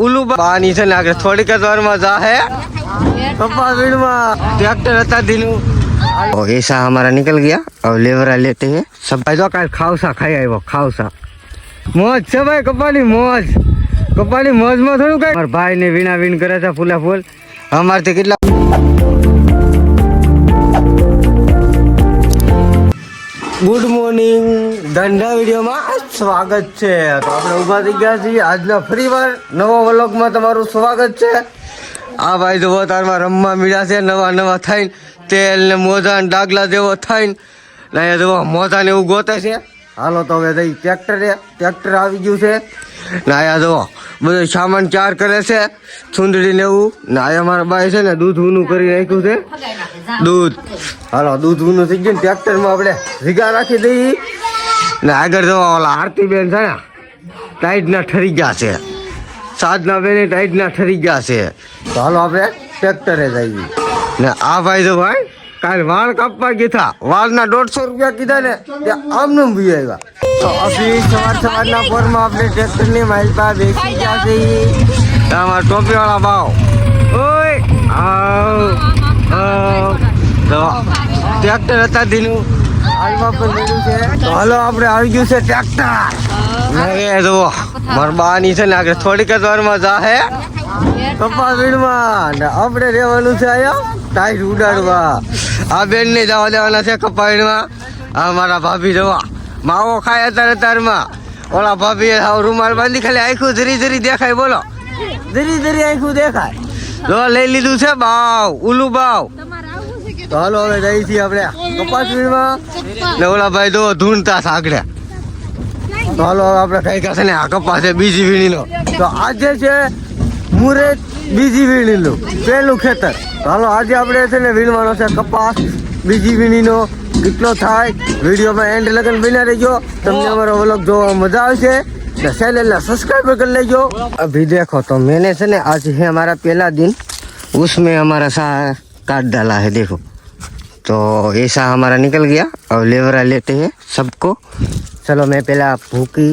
ઉલું પાણી છે ને આગળ થોડીક જ વારમાં જાહે કપા વીણમાં ટ્રેક્ટર હતા દીનું ओ ऐसा हमारा निकल गया अब लेवरा लेते हैं सब भाई तो काल खावसा खाई આવ્યો ખાવસા મોજ છે ભાઈ કપાની મોજ કપાની મોજ માં થોડું કઈ મારા ભાઈ ને વીણા વીણ કરે છે ફૂલા ફૂલ અમારથી કેટલા ગુડ મોર્નિંગ ધંધા વિડીયોમાં સ્વાગત છે. તો આપણે ઊભા થઈ ગયા છીએ. આજના ફરીવાર નવા વ્લોગમાં તમારું સ્વાગત છે. આ ભાઈ જોવો તારમાં રમવા મીડા છે. નવા નવા થઈને તેલ ને મોજા ને ડાગલા જેવો થઈને ને જુઓ મોજા ને એવું ગોતે છે. હાલો તો હવે જઈ ટ્રેક્ટરે, ટ્રેક્ટર આવી ગયું છે. ને જો બધો સામાન ચાર કરે છે છુંદડી ને એવું. નાયા મારા બાઈ છે ને દૂધ ઊનું કરી નાખ્યું છે. દૂધ. હાલો, દૂધ ઊનું થઈ ગયું ને ટ્રેક્ટરમાં આપણે ભીગા રાખી દઈએ. ને આગળ જવા ઓલા આરતીબેન છે ને, ટાઈટના ઠરી ગયા છે. સાધના બેને ટાઈટના ઠરી ગયા છે. તો હાલો આપણે ટ્રેક્ટરે જઈએ. ને આ ભાઈ તો ભાઈ કાલ વાળ કાપવા ગયા હતા વાળના દોઢસો રૂપિયા કીધા ને ત્યાં આમનું બી આવ્યા. તો અભી સવાર સવારના પોરમાં આપણે ટ્રેક્ટરની માઇલ પર બેસી ગયા છે અમારા ટોપીવાળા ભાવ. ઓય, આવ આવ. તો ટ્રેક્ટર હતા દીનું હાલમાં પણ લીધું છે. તો હાલો આપણે આવી ગયું છે ટ્રેક્ટર. ને જુઓ મારા બાની છે ને, આગળ થોડીક જ વારમાં જાહે. કપા વીણમાં. ને આપણે રહેવાનું છે અહીંયા. ટાઈટ ઉડાડવા. આ બેન ને જવા દેવાના છે કપાળમાં આ મારા ભાભી જવા. માવો ખાય અત્યારે તારમાં. ઓલા ભાભી હાવ રૂમાલ બાંધી ખાલી આખું ધરી ધરી દેખાય, બોલો. ધરી ધરી આખું દેખાય. જો, લઈ લીધું છે બાવ, ઉલુ બાવ. તો હવે જઈ છીએ આપણે કપાસ વીણમાં ને ઓલા ભાઈ જો ધૂણતા સાગડ્યા તો હવે આપણે કઈ કહેશે ને આ કપાસ છે બીજી વીણીનો. તો આજે છે મુરેત બીજી વીણીનું પહેલું ખેતર હાલો આજે આપણે છે ને વીણવાનો છે કપાસ બીજી વીણીનો કેટલો થાય વિડીયોમાં એન્ડ લગન બિના રહેજો તમને અમારો વ્લોગ જોવા મજા આવશે ને ચેનલને સબસ્ક્રાઈબ કરી લેજો અભી દેખો તો મેને છે ને આજ હે हमारा પહેલા દિન उसमें हमारा साह काट डाला है देखो तो ये साह हमारा निकल गया और लेवरा लेते हैं सबको चलो मैं पहला भूखी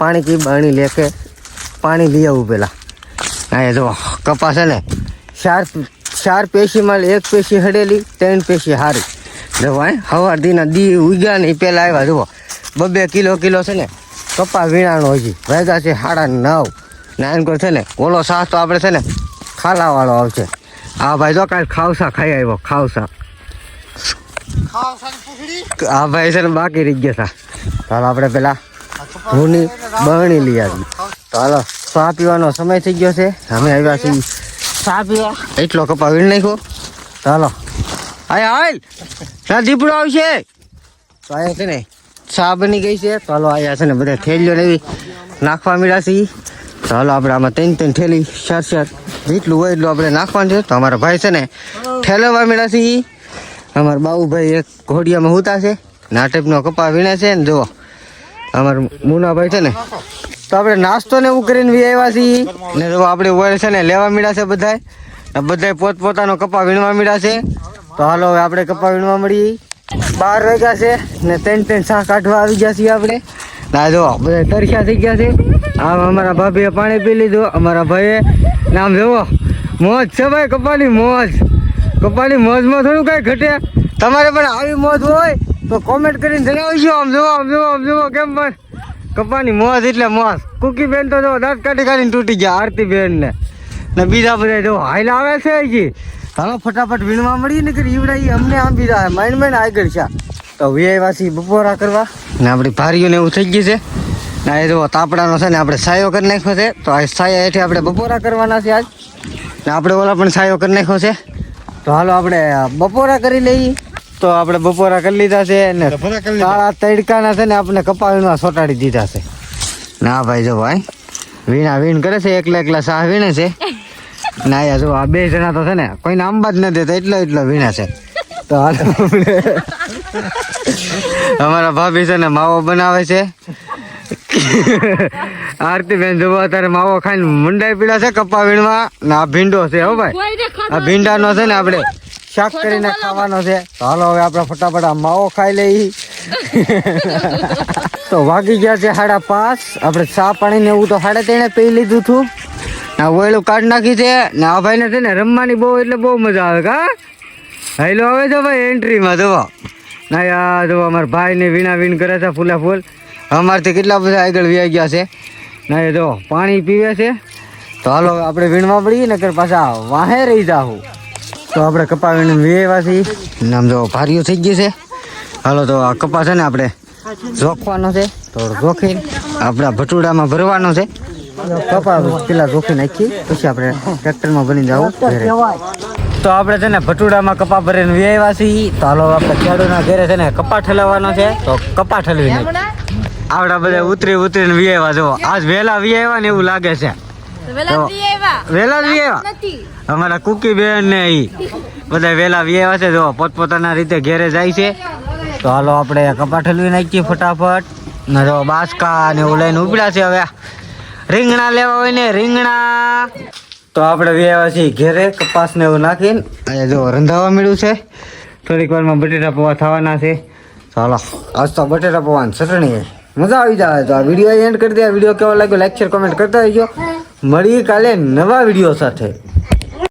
पानी की बाणी लेके पानी लिया हूँ पहला અહીંયા જો કપાસ છે ને ચાર ચાર પેશીમાં એક પેશી હડેલી ત્રણ પેશી હારી. જુઓ ભાઈ હવાર દીના દી ઉગ્યા ને પેલા આવ્યા જુઓ. બબે કિલો કિલો છે ને કપા વીણાનો હજી. વાગ્યા છે સાડા નવ. નાનકોર છે ને ઓલો સાસ તો આપણે છે ને ખાલાવાળો આવશે. હા ભાઈ જો કાંઈ ખાવસા ખાઈ આવ્યો ખાવસા. હા ભાઈ છે ને બાકી રહી ગયા હતા ચાલો આપણે પેલા ભૂની બરણી લઈ આવી હાલો ચા પીવાનો સમય થઈ ગયો છે. અમે આવ્યા છીએ. ચા પીવા. એટલો કપા વીણ નાખ્યો. ચાલો આય હાલ. ત્યાં દીપડો આવશે. તો અહીંયા છે ને ચા બની ગઈ છે. તો હાલો અહીંયા છે ને બધા થેલીઓ એવી નાખવા મળ્યા છે તો હાલો આપણે આમાં ત્રણ ત્રણ થેલી ચાર ચાર જેટલું હોય એટલું આપણે નાખવાનું છે. તો અમારા ભાઈ છે ને ઠેલવવા મળ્યા છે ઈ. અમારા બાબુભાઈ એક ઘોડિયામાં હુતા છે. ને કપા વીણે છે ને જુઓ. અમારા મુનાભાઈ છે ને તો આપણે નાસ્તો ને એવું કરીને આવ્યા છીએ. ને જો આપણે ઓઇલ છે ને લેવા મળ્યા છે બધાય. બધાય પોતપોતાનો કપા વીણવા મળ્યા છે. તો હાલો હવે આપણે કપા વીણવા મળી બાર વાગ્યા છે ને ત્રણ ત્રણ શાક કાઢવા આવી ગયા છીએ આપણે. ના જો બધા તરખ્યા થઈ ગયા છે. આમ અમારા ભાભીએ પાણી પી લીધું. અમારા ભાઈએ ને આમ જુઓ મોજ છે ભાઈ કપાની મોજ. કપાની મોજમાં થોડું કઈ ઘટે. તમારે પણ આવી મોજ હોય તો કોમેન્ટ કરીને જણાવજો. આમ જોવો આમ જોવો, આમ જુઓ કેમ પણ કપાની મોજ એટલે મોસ કુકી બેન તો જો દાંત કાઢી કાઢીને તૂટી ગયા, આરતી બેન ને ને બીજા બધા જો હાઈલ આવે છે હજી. હાલો, ફટાફટ વીણવા મળી ને કરી ઈવડા અમને આમ બીજા માઇન્ડ માઇન્ડ આગળ છે. તો વીઆઈવાસી બપોરા કરવા. ને આપણી ભારીઓને એવું થઈ ગયું છે. ને એ જો તાપડાનો છે ને આપણે સાયો કરી નાખ્યો છે. તો આ સાયા હેઠે આપણે બપોરા કરવાના છે આજ. ને આપણે ઓલા પણ સાયો કરી નાખ્યો છે. તો હાલો, આપણે બપોરા કરી લઈએ. તો આપણે બપોરા કરી લીધા છે ને કાળા તડકાના છે ને આપણે કપાવીમાં સોટાડી દીધા છે. ના ભાઈ જો ભાઈ વીણા વીણ કરે છે એકલા એકલા સાહ વીણે છે. ના યાર જો આ બે જણા તો છે ને કોઈને આંબા જ ન દેતા એટલો એટલો વીણા છે. તો હાલો અમારા ભાભી છે ને માવો બનાવે છે. આરતી બેન જોવો અત્યારે માવો ખાઈને મુંડાઈ પીડા છે કપા વીણમાં ને આ ભીંડો છે હો ભાઈ. આ ભીંડાનો છે ને આપણે શાક કરીને ખાવાનો છે. તો હાલો હવે આપણે ફટાફટ આ માવો ખાઈ લઈ તો વાગી ગયા છે સાડા પાંચ. આપણે ચા પાણી ને એવું તો સાડા ત્રણે પી લીધું હતું. આ ઓયલું કાઢ નાખી છે. ને આ ભાઈને છે ને રમવાની બહુ એટલે બહુ મજા આવે કા? હેલો આવે છે ભાઈ એન્ટ્રીમાં જોવો ના યાર જો અમારા ભાઈને વીણા વીણ કરે છે ફૂલા ફૂલ. અમારથી કેટલા બધા આગળ વ્યાઈ ગયા છે. ના એ જો પાણી પીવે છે. તો હાલો આપણે વીણવા પડીએ ને પાછા વાહે રહી જાહું. તો આપણે કપા વેવાથી. નામ જો ભાર્યું થઈ ગયું છે. હાલો તો આ કપા છે ને આપણે જોખવાનો છે. તો જોખી આપણા ભટુડામાં ભરવાનો છે. કપા પેલા જોખી નાખી પછી આપણે ટ્રેક્ટરમાં બની જાવ તો આપણે છે ને ભટુડામાં કપા ભરીને વેવા છીએ. તો હાલો આપણે ખેડૂતના ઘરે છે ને કપા ઠલાવવાનો છે. તો કપા ઠલવી નાખી આવડા બધા ઉતરી ઉતરીને વ્યાવ્યા જો આજ વહેલા વ્યાવ્યા ને એવું લાગે છે. વેલા જ અમારા કુકી બેન ને ઈ. બધા વેલા વ્યાવ્યા છે. જો પોતપોતાના રીતે ઘેરે જાય છે. તો હાલો આપણે કપાટ હલવી નાખીએ ફટાફટ. ને જો બાસકા ને એવું લઈને ઉપડ્યા છે હવે. રીંગણા લેવા હોય ને રીંગણા. તો આપણે વ્યાવ્યા છીએ ઘેરે કપાસ ને એવું નાખીને. અહીંયા જો રંધાવા મળ્યું છે. થોડીક વારમાં બટેટા પૌવા થવાના છે. તો હાલો આજ તો બટેટા પૌવાની ચટણી મજા આવી જાય તો આ વીડિયો એન્ડ કરી દે. વીડિયો કેવો લાગ્યો લાઈક શેર કોમેન્ટ કરતા રહેજો. મળી કાલે નવા વીડિયો સાથે.